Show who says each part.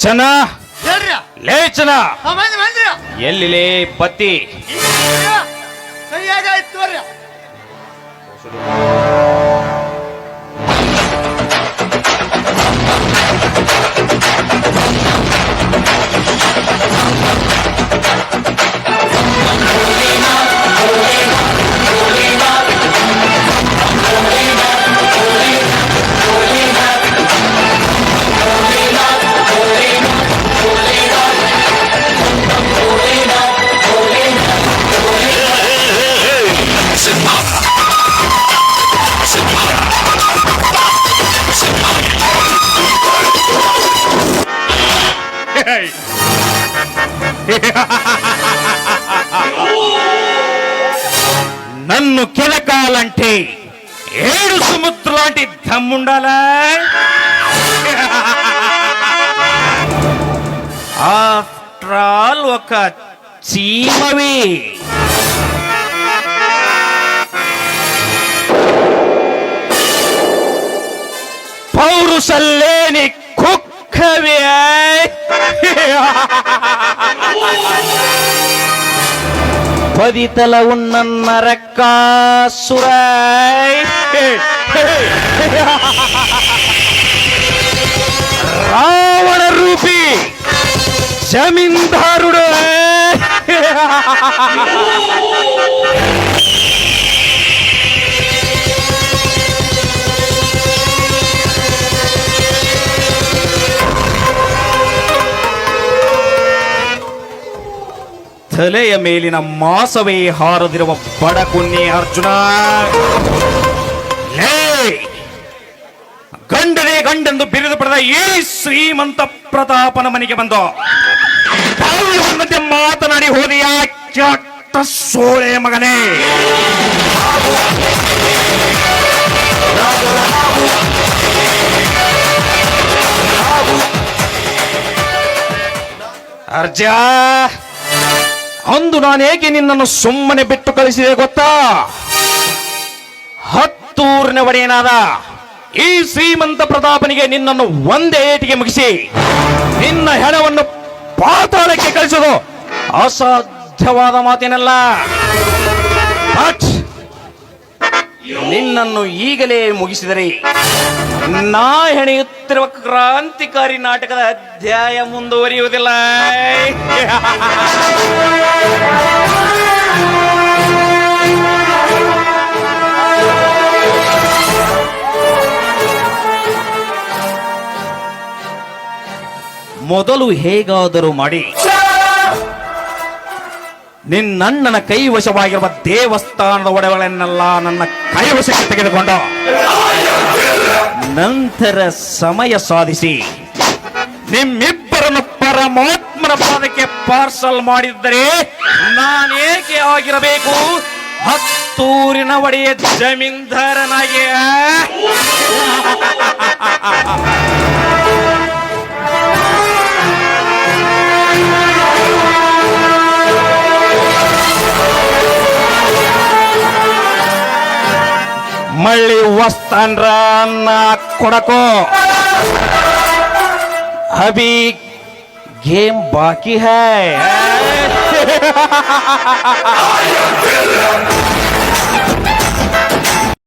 Speaker 1: ಚನ.
Speaker 2: ಹೇಳ್ರಿ
Speaker 1: ಲೇ ಚನ.
Speaker 2: ಆ ಮಂದಿ ಮಂದಿ
Speaker 1: ಎಲ್ಲಿಲೇ ಬತ್ತಿ
Speaker 2: ಕೈಯಾಗ ಆಯ್ತು ತೋರಿ
Speaker 1: నన్ను కిలకాలంటే ఏడు సముద్రం లాంటి దమ్ముండాలా? ఆఫ్టర్ ఆల్ ఒక చీమవి. పౌరుషల్లేని ಕವಿ eh? ಪದಿತಲ ಉನ್ನನ್ನ ರಕ್ಕ ರಾವಣ ರೂಪಿ ಜಮೀನ್ದಾರುಡ ತಲೆಯ ಮೇಲಿನ ಮಾಸವೇ ಹಾರದಿರುವ ಬಡಕುನ್ನಿ ಅರ್ಜುನ. ಲೇ! ಗಂಡನೇ ಗಂಡೆಂದು ಬಿರಿದು ಪಡೆದ ಈ ಶ್ರೀಮಂತ ಪ್ರತಾಪನ ಮನೆಗೆ ಬಂದು. ಮಾತನಾಡಿ ಹೋದೆಯ? ಸೋಳೆ ಮಗನೇ. ಅರ್ಜ ಅಂದು ನಾನು ಹೇಗೆ ನಿನ್ನನ್ನು ಸುಮ್ಮನೆ ಬಿಟ್ಟು ಕಳಿಸಿದೆ ಗೊತ್ತಾ? ಹತ್ತೂರಿನ ಒಡೆಯನಾದ ಈ ಶ್ರೀಮಂತ ಪ್ರತಾಪನಿಗೆ ನಿನ್ನನ್ನು ಒಂದೇ ಏಟಿಗೆ ಮುಗಿಸಿ ನಿನ್ನ ಹೆಣವನ್ನು ಪಾತಾಳಕ್ಕೆ ಕಳಿಸೋದು ಅಸಾಧ್ಯವಾದ ಮಾತೇನಲ್ಲ. ನಿನ್ನನ್ನು ಈಗಲೇ ಮುಗಿಸಿದರೆ ನಾ ಹೆಣೆಯುತ್ತಿರುವ ಕ್ರಾಂತಿಕಾರಿ ನಾಟಕದ ಅಧ್ಯಾಯ ಮುಂದುವರಿಯುವುದಿಲ್ಲ. ಮೊದಲು ಹೇಗಾದರೂ ಮಾಡಿ. ನಿನ್ನಣ್ಣನ ಕೈವಶವಾಗಿರುವ ದೇವಸ್ಥಾನದ ಒಡವೆಗಳನ್ನೆಲ್ಲ ನನ್ನ ಕೈವಶಕ್ಕೆ ತೆಗೆದುಕೊಂಡ ನಂತರ ಸಮಯ ಸಾಧಿಸಿ ನಿಮ್ಮಿಬ್ಬರನ್ನು ದೇವರ ಪಾದಕ್ಕೆ ಪಾರ್ಸಲ್ ಮಾಡಿದ್ದರೆ ನಾನೇಕೆ ಆಗಿರಬೇಕು? ಹತ್ತೂರಿನ ಒಡೆಯ ಜಮೀನ್ದಾರನಾಗಿ. ಮಳ್ಳಿ ವಸ್ತಾನ್ರ ಕೊಡಕೋ. ಅಭಿ गेम बाकी है।